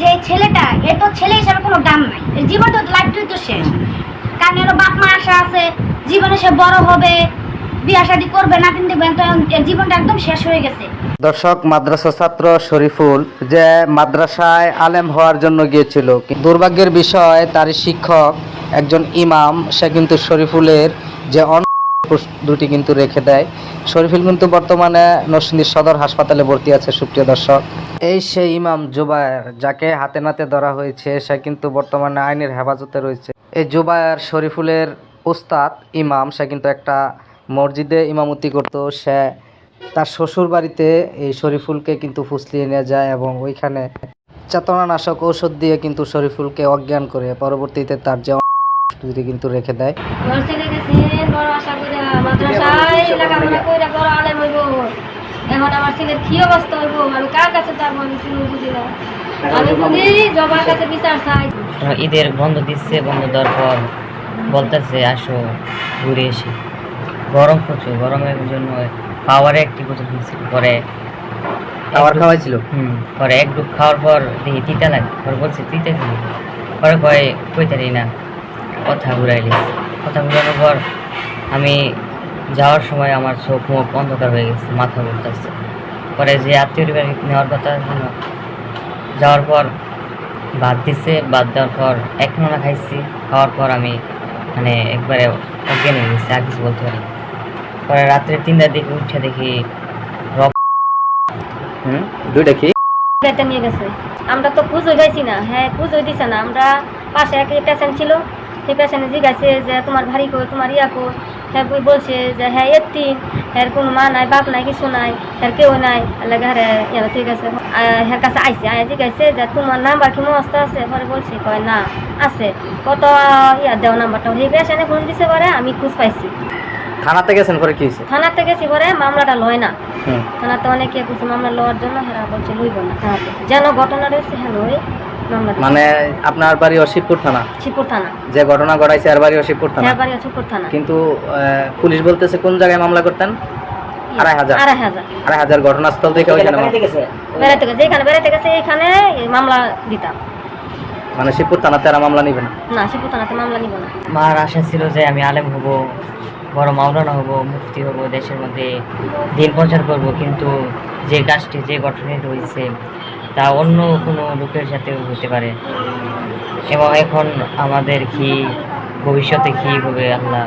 যে ছেলেটা, এ তো ছেলে হিসাবে কোনো দাম নাই। জীবন তো লাইফটাই তো শেষ। কারণ এর বাপ মা আশা আছে, জীবনে সে বড় হবে, বিয়া শাদি করবে, নাতিন দেবেন তো এর জীবনটা একদম শেষ হয়ে গেছে। দর্শক, মাদ্রাসা ছাত্র শরীফুল যে মাদ্রাসায় আলেম হওয়ার জন্য গিয়েছিল দুর্ভাগ্যের বিষয় তার শিক্ষক একজন ইমাম, সে কিন্তু শরীফুলের যে দুটি কিন্তু রেখে দেয়। শরীফুল কিন্তু বর্তমানে নরসিংদী সদর হাসপাতালে ভর্তি আছে, সুপ্রিয় দর্শক। এই সেই ইমাম জুবায়ের, যাকে হাতে নাতে ধরা হয়েছে, সে কিন্তু বর্তমানে আইনের হেফাজতে রয়েছে। এই জুবায়ের, শরীফুলের উস্তাদ ইমাম, সে কিন্তু একটা মসজিদে ইমামতি করতো। সে তার শ্বশুর বাড়িতে এই শরীফুলকে কিন্তু ফুসলিয়ে নিয়ে যায় এবং ওইখানে চেতনানাশক ঔষধ দিয়ে কিন্তু শরীফুলকে অজ্ঞান করে। পরবর্তীতে তার যে দুটি কিন্তু রেখে দেয়। বড় ছেলে গেছে বড় আশা করে মাদ্রাসায় লেখাপড়া করে বড় আলেম হইব। এখন আমার ছেলের কি অবস্থা হইব? আমি কার কাছে যাব? আমি কোনো বুঝি না। আমি বুঝি জবার কাছে বিচার চাই। ঈদের বন্ধ দিচ্ছে বন্ধ দেওয়ার পর বলতেছে আসো ঘুরে এসে। গরম প্রচুর গরমের জন্য পাওয়ারে একটি প্রচুর দিচ্ছে পরে খাবার খাওয়াইছিল? হুম পরে এক ডুব খাওয়ার পর দেখি তিতা লাগে। পরে বলছে তিতা পরে কয়ে কইতারি না? কথা ঘুরাইলি কথা ঘুরানোর পর আমি যাওয়ার সময় আমার চোখ মুখ অন্ধকার হয়ে গেছে মাথা ঘুরতেছে। পরে যে আত্মীয় বাড়ি নেওয়ার কথা ছিল যাওয়ার পর ভাত দিচ্ছে ভাত দেওয়ার পর এক নোনা খাইছি খাওয়ার পর আমি মানে একবারে অজ্ঞান হয়ে গেছি আর কিছু বলতে পারি পরে রাত্রে তিনটার দিকে উঠে দেখি হুম দুইটা কি? নিয়ে গেছে। আমরা তো খুঁজ পাইছি না হ্যাঁ খুঁজ দিছে না। আমরা পাশে এক পেশেন্ট ছিল সেই পেশেন্টে জিজ্ঞাসে যে তোমার ভারী কই তোমার ইয়া কই? হ্যাঁ বই বলছে যে হ্যাঁ এত্তি হ্যার কোনো মা নাই বাপ নাই কিছু নাই হ্যার কেউ নাই। লাগে হ্যাঁ ঠিক আছে। হ্যার কাছে আইসে আয় জিজ্ঞাসে যে তোমার নাম্বার কি মস্ত আছে? পরে বলছে কয় না আছে। কত ইয়া দেও নাম্বারটা। সেই পেশেন্টে ফোন দিছে পরে আমি খুঁজ পাইছি। থানাতে গেছেন পরে কি থানাতে গেছি পরে মামলাটা লয় না। থানাতে অনেকে কিছু মামলা লওয়ার জন্য হেরা বলছে লইব না। যেন ঘটনা রয়েছে হ্যাঁ লই। মানে আপনার বাড়ি অশিবপুর থানা? শিবপুর থানা। যে ঘটনা ঘটাইছে আর বাড়ি অশিবপুর থানা? হ্যাঁ বাড়ি শিবপুর থানা। কিন্তু পুলিশ বলতেছে কোন জায়গায় মামলা করতেন? আড়াই হাজার। আড়াই হাজার। আড়াই হাজার ঘটনাস্থল থেকে ওইখানে বেড়াতে গেছে। যেখানে বেড়াতে গেছে এইখানে এই মামলা দিতাম। মানে শিবপুর থানাতে আর মামলা নিবে না? না শিবপুর থানাতে মামলা নিব না। মার আশা ছিল যে আমি আলেম হব বড় মাওলানা হব মুফতি হব দেশের মধ্যে দিন প্রচার করব কিন্তু যে কাজটি যে ঘটনাটি হয়েছে তা অন্য কোনো লোকের সাথেও হতে পারে। এবং এখন আমাদের কি ভবিষ্যতে কি হবে আল্লাহ।